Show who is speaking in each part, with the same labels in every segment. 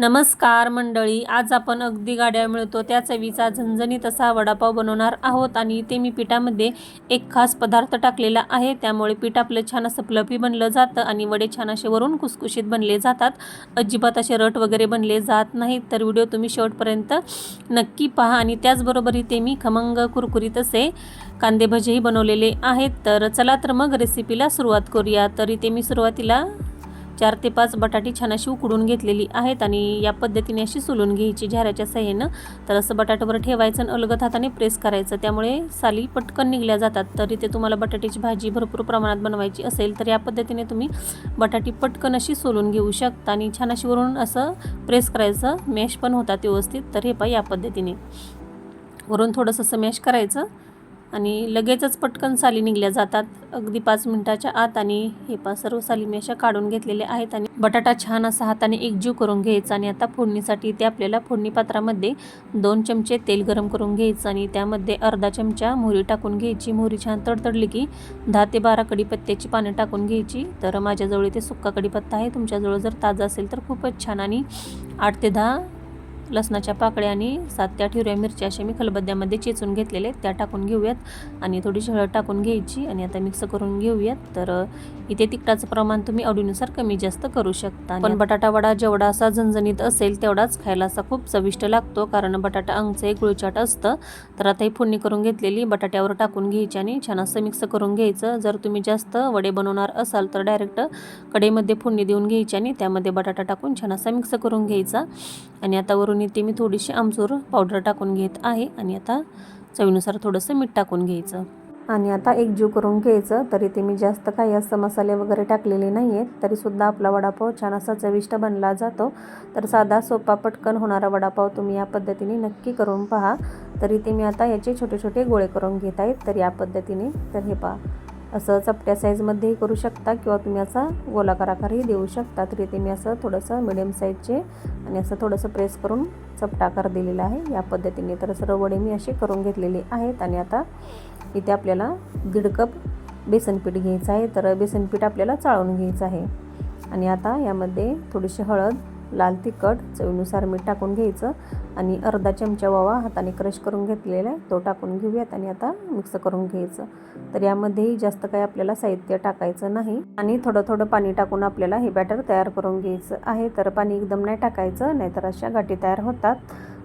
Speaker 1: नमस्कार मंडळी आज आपण अगदी गाड्या मिळतो त्या चवीचा झणझणीत असा वडापाव बनवणार आहोत आणि ते मी पिठामध्ये एक खास पदार्थ टाकलेला आहे. त्यामुळे पीठ आपलं छान असं फ्लफी बनलं जातं आणि वडे छान असे वरून कुसकुशीत बनले जातात. अजिबात असे रट वगैरे बनले जात नाहीत तर व्हिडिओ तुम्ही शेवटपर्यंत नक्की पहा आणि त्याचबरोबर इथे मी खमंग कुरकुरीत असे कांदे भजेही बनवलेले आहेत. तर चला तर मग रेसिपीला सुरुवात करूया. तर इथे मी सुरुवातीला चार ते पाच बटाटी छान अशी उकडून घेतलेली आहेत आणि या पद्धतीने अशी सोलून घ्यायची झाऱ्याच्या सहाय्यानं. तर असं बटाट्यावर ठेवायचं आणि अलगत हाताने प्रेस करायचं. त्यामुळे साली पटकन निघल्या जातात. तरी ते तुम्हाला बटाट्याची भाजी भरपूर प्रमाणात बनवायची असेल तर या पद्धतीने तुम्ही बटाटी पटकन अशी सोलून घेऊ शकता आणि छान अशी वरून असं प्रेस करायचं. मॅश पण होतात व्यवस्थित. तर हे पहा या पद्धतीने. वरून थोडंसं असं मॅश करायचं. आणि लगेचच पटकन साली निघल्या जातात. अगदी पाच मिनिटाच्या आत आणि हे पा सर्व साली मी अशा काढून घेतलेल्या आहेत आणि बटाटा छान असा हाताने एकजीव करून घ्यायचा आणि आता फोडणीसाठी ते आपल्याला फोडणी पात्रामध्ये दोन चमचे तेल गरम करून घ्यायचं आणि त्यामध्ये अर्धा चमचा मोहरी टाकून घ्यायची. मोहरी छान तडतडली की दहा ते बारा कडीपत्त्याची पानं टाकून घ्यायची. तर माझ्याजवळ इथे सुक्का कडीपत्ता आहे. तुमच्याजवळ जर ताजा असेल तर खूपच छान आणि आठ ते दहा लसणाच्या पाकळ्या आणि सात त्या हिरव्या मिरच्या अशा मी खलबद्द्यामध्ये चेचून घेतलेले आहेत. त्या टाकून घेऊयात आणि थोडीशी हळद टाकून घ्यायची आणि आता मिक्स करून घेऊयात. तर इथे तिखटाचं प्रमाण तुम्ही आवडीनुसार कमी जास्त करू शकता. पण बटाटा वडा जेवढा असा झणझणीत असेल तेवढाच खायला असा खूप चविष्ट लागतो कारण बटाटा अंगचं एक गुळचाट असतं. तर आता ही फोडणी करून घेतलेली बटाट्यावर टाकून घ्यायची आणि छान असं मिक्स करून घ्यायचं. जर तुम्ही जास्त वडे बनवणार असाल तर डायरेक्ट कढईमध्ये फोडणी देऊन घ्यायची आणि त्यामध्ये बटाटा टाकून छान असा मिक्स करून घ्यायचा. आणि आता वरून इथे मी थोडीशी आमचूर पावडर टाकून घेत आहे आणि आता चवीनुसार थोडंसं मीठ टाकून घ्यायचं. आणि आता एक जीव करून घ्यायचं तरी ते मी जास्त काही असं मसाले वगैरे टाकलेले नाही आहेत तरीसुद्धा आपला वडापाव छान असा चविष्ट बनला जातो. तर साधा सोपा पटकन होणारा वडापाव तुम्ही या पद्धतीने नक्की करून पहा. तरी ते मी आता याचे छोटे छोटे गोळे करून घेत आहेत तर या पद्धतीने. तर हे पहा. असं चपट्या साईजमध्येही करू शकता किंवा तुम्ही असा गोलाकार आकारही देऊ शकता. तरी ते मी असं थोडंसं मिडियम साईजचे आणि असं थोडंसं प्रेस करून चपटा आकार दिलेला आहे. या पद्धतीने तर सर्व वडे मी असे करून घेतलेले आहेत आणि आता इथे आपल्याला दीड कप बेसनपीठ घ्यायचं आहे. तर बेसनपीठ आपल्याला चाळून घ्यायचं आहे. आणि आता यामध्ये थोडीशी हळद लाल तिखट चवीनुसार मीठ टाकून घ्यायचं आणि अर्धा चमचा वावा हाताने क्रश करून घेतलेला आहे. तो टाकून घेऊयात आणि आता मिक्स करून घ्यायचं. तर यामध्येही जास्त काही आपल्याला साहित्य टाकायचं नाही आणि थोडं थोडं पाणी टाकून आपल्याला हे बॅटर तयार करून घ्यायचं आहे. तर पाणी एकदम नाही टाकायचं नाहीतर अशा गाठी तयार होतात.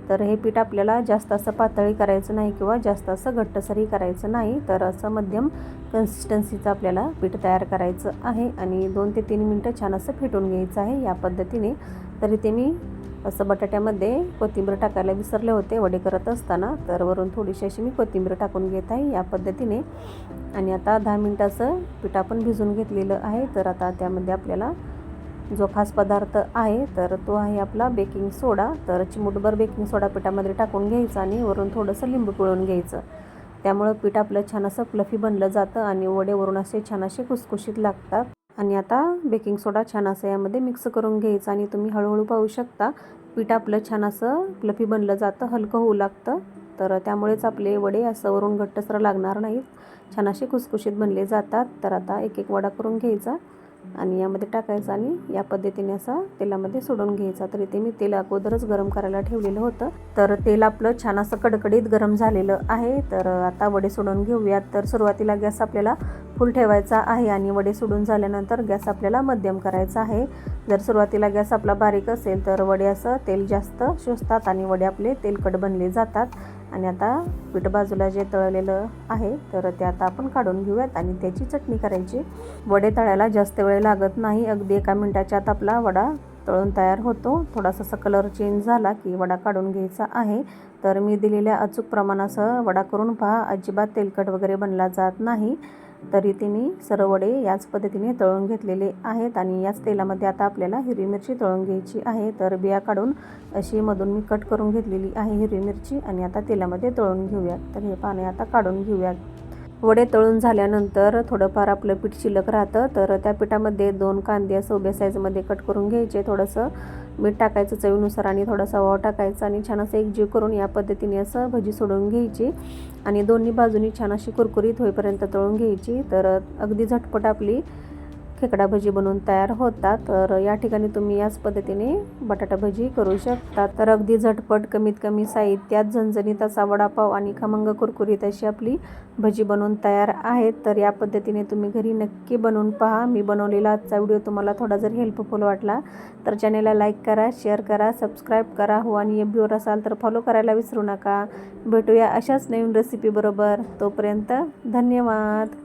Speaker 1: तर हे पीठ आपल्याला जास्त असं पातळी करायचं नाही किंवा जास्त असं घट्टसरी करायचं नाही. तर असं मध्यम कन्सिस्टन्सीचं आपल्याला पीठ तयार करायचं आहे आणि दोन ते तीन मिनटं छान असं फेटून घ्यायचं आहे. या पद्धतीने तरी ते मी असं बटाट्यामध्ये कोथिंबीर टाकायला विसरले होते. वडे करत असताना तर वरून थोडीशी अशी मी कोथिंबीर टाकून घेत आहे या पद्धतीने. आणि आता दहा मिनटाचं पीठ आपण भिजून घेतलेलं आहे. तर आता त्यामध्ये आपल्याला जो खास पदार्थ आहे तर तो आहे आपला बेकिंग सोडा. तर चिमूटभर बेकिंग सोडा पिठामध्ये टाकून घ्यायचा आणि वरून थोडंसं लिंबू पिळून घ्यायचं. त्यामुळं पीठ आपलं छान असं फ्लफी बनलं जातं आणि वडे वरून असे छान असे कुसकुशीत लागतात. आणि आता बेकिंग सोडा छान असं यामध्ये मिक्स करून घ्यायचं आणि तुम्ही हळूहळू पाहू शकता. पीठ आपलं छान असं प्लफी बनलं जातं हलकं होऊ लागतं. तर त्यामुळेच आपले वडे असं वरून घट्टसर लागणार नाहीत. छान असे खुसखुशीत बनले जातात. तर आता एक एक वडा करून घ्यायचा. आणि यामध्ये टाकायचं आणि या पद्धतीने असा तेलामध्ये सोडून घ्यायचा. तर इथे मी तेल अगोदरच गरम करायला ठेवलेलं होतं. तर तेल आपलं छान असं कडकडीत गरम झालेलं आहे. तर आता वडे सोडून घेऊयात. तर सुरुवातीला गॅस आपल्याला फुल ठेवायचा आहे आणि वडे सोडून झाल्यानंतर गॅस आपल्याला मध्यम करायचा आहे. जर सुरुवातीला गॅस आपला बारीक असेल तर वडे असं तेल जास्त शोषतात आणि वडे आपले तेलकट बनले जातात. आणि आता पीठ बाजूला जे तळलेलं आहे तर ते आता आपण काढून घेऊयात आणि त्याची चटणी करायची. वडे तळायला जास्त वेळ लागत नाही. अगदी एका मिनटाच्या आत आपला वडा तळून तयार होतो. थोडासा असा कलर चेंज झाला की वडा काढून घ्यायचा आहे. तर मी दिलेल्या अचूक प्रमाणासह वडा करून पहा. अजिबात तेलकट वगैरे बनला जात नाही. तरी ते मी सर्व वडे याच पद्धतीने तळून घेतलेले आहेत आणि याच तेलामध्ये आता आपल्याला हिरवी मिरची तळून घ्यायची आहे. तर बिया काढून अशी मधून मी कट करून घेतलेली आहे हिरवी मिरची आणि आता तेलामध्ये तळून घेऊयात तर हे पाणी आता काढून घेऊयात. वडे तळून झाल्यानंतर थोडंफार आपलं पीठ शिल्लक राहतं. तर त्या पिठामध्ये दोन कांदे असं उभ्या साईजमध्ये कट करून घ्यायचे. थोडंसं मीठ टाकायचं चवीनुसार आणि थोडासा वाव टाकायचा आणि छान असं एकजीव करून या पद्धतीने असं भजी सोडून घ्यायची. आणि दोन्ही बाजूनी छान अशी कुरकुरीत होईपर्यंत तळून घ्यायची. तर अगदी झटपट आपली खेकडा भजी बनवून तयार होतात तर या ठिकाणी तुम्ही याच पद्धतीने बटाटा भजी करू शकता. तर अगदी झटपट कमीत कमी साहित्यात झणझणीत असा वडापाव आणि खमंग कुरकुरीत अशी आपली भजी बनवून तयार आहेत तर या पद्धतीने तुम्ही घरी नक्की बनवून पहा. मी बनवलेला आजचा व्हिडिओ तुम्हाला थोडा जर हेल्पफुल वाटला तर चॅनेलला लाईक करा शेअर करा सबस्क्राईब करा. हो आणि एबीवर असाल तर फॉलो करायला विसरू नका. भेटूया अशाच नवीन रेसिपीबरोबर तोपर्यंत धन्यवाद.